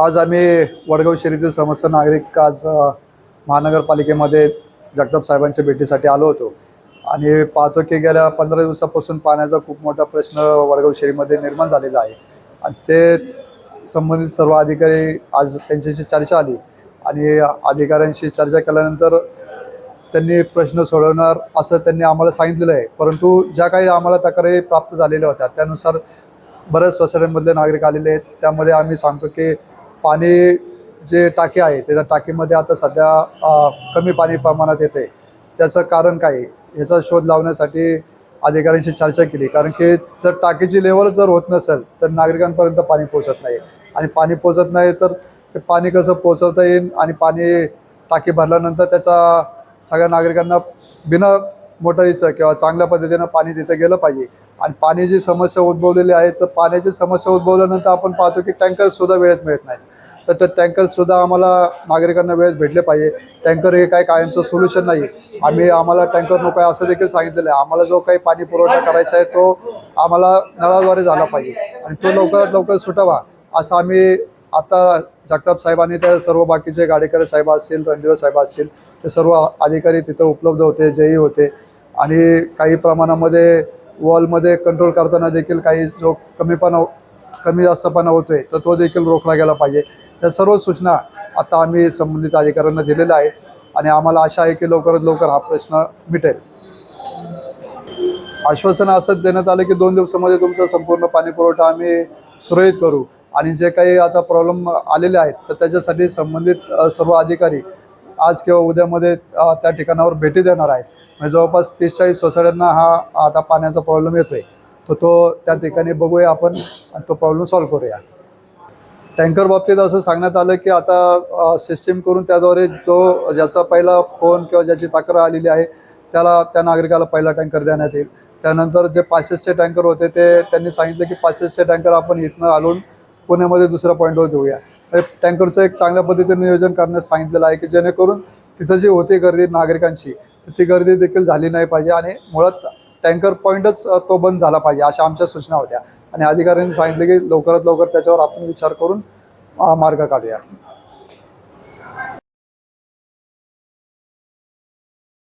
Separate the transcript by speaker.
Speaker 1: आज आम्ही वडगाव शहरीतील समस्त नागरिक आज महानगरपालिकेमध्ये जगताप साहेबांच्या भेटीसाठी आलो होतो. आणि पाहतो की गेल्या पंधरा दिवसापासून पाण्याचा खूप मोठा प्रश्न वडगाव शहरीमध्ये निर्माण झालेला आहे. आणि ते संबंधित सर्व अधिकारी आज त्यांच्याशी चर्चा आली. आणि अधिकाऱ्यांशी चर्चा केल्यानंतर त्यांनी प्रश्न सोडवणार असं त्यांनी आम्हाला सांगितलेलं आहे. परंतु ज्या काही आम्हाला तक्रारी प्राप्त झालेल्या होत्या त्यानुसार बऱ्याच सोसायट्यांमधले नागरिक आलेले आहेत. त्यामध्ये आम्ही सांगतो की पाणी जे टाकी आहे त्याच्या टाकीमध्ये आता सध्या कमी पाणी प्रमाणात येते त्याचं कारण काय? याचा शोध लावण्यासाठी अधिकाऱ्यांशी चर्चा केली. कारण की जर टाकीची लेवल जर होत नसेल तर नागरिकांपर्यंत पाणी पोहोचत नाही. आणि पाणी पोहोचत नाही तर ते पाणी कसं पोहोचवता येईल? आणि पाणी टाकी भरल्यानंतर त्याचा सगळ्या नागरिकांना बिना मोटारीचं किंवा चांगल्या पद्धतीनं पाणी तिथं गेलं पाहिजे. आणि पाण्याची समस्या उद्भवलेली आहे तर पाण्याची समस्या उद्भवल्यानंतर आपण पाहतो की टँकर सुद्धा वेळेत मिळत नाही तर ते टँकरसुद्धा आम्हाला नागरिकांना वेळेत भेटले पाहिजे. टँकर हे काय कायमचं सोल्युशन नाही. आम्ही आम्हाला टँकर नको आहे असं देखील सांगितलेलं आहे. आम्हाला जो काही पाणी पुरवठा करायचा आहे तो आम्हाला नळाद्वारे झाला पाहिजे. आणि तो लवकरात लवकर सुटावा असं आम्ही आता जगताप साहेबांनी त्या सर्व बाकीचे गाडेकर साहेब असतील रणजीव साहेब असतील ते सर्व अधिकारी तिथं उपलब्ध होते जेही होते. आणि काही प्रमाणामध्ये वॉलमध्ये कंट्रोल करताना देखील काही जो कमीपणा कमी जास्तपणा होतोय तर तो देखील रोखला गेला पाहिजे. या सर्व सूचना आता आम्ही संबंधित अधिकाऱ्यांना दिलेल्या आहेत आणि आम्हाला आशा आहे की लवकरात लवकर हा प्रश्न मिटेल. आश्वासन असं देण्यात आलं की दोन दिवसामध्ये तुमचा संपूर्ण पाणी पुरवठा आम्ही सुरळीत करू आणि जे काही आता प्रॉब्लेम आलेले आहेत तर त्याच्यासाठी संबंधित सर्व अधिकारी आज किंवा उद्यामध्ये त्या ठिकाणावर भेटी देणार आहेत. म्हणजे जवळपास तीस चाळीस सोसायट्यांना हा आता पाण्याचा प्रॉब्लेम येतोय. तर तो त्या ठिकाणी बघूया आपण आणि तो प्रॉब्लेम सॉल्व्ह करूया. टँकर बाबतीत असं सांगण्यात आलं की आता सिस्टीम करून त्याद्वारे जो ज्याचा पहिला फोन किंवा ज्याची तक्रार आलेली आहे त्याला त्या नागरिकाला पहिला टँकर देण्यात येईल. त्यानंतर जे पाचशेचे टँकर होते ते त्यांनी सांगितलं की पाचशेचे टँकर आपण इथनं आणून पुण्यामध्ये दुसऱ्या पॉईंटवर देऊया. हे टँकरचं एक चांगल्या पद्धतीने नियोजन करण्यास सांगितलेलं आहे की जेणेकरून तिथं जी होती गर्दी नागरिकांची तर ती गर्दी देखील झाली नाही पाहिजे आणि मुळात टँकर पॉईंटच तो बंद झाला पाहिजे अशा आमच्या सूचना होत्या. आणि अधिकाऱ्यांनी सांगितले की लवकरात लवकर त्याच्यावर आपण विचार करून मार्ग काढूया.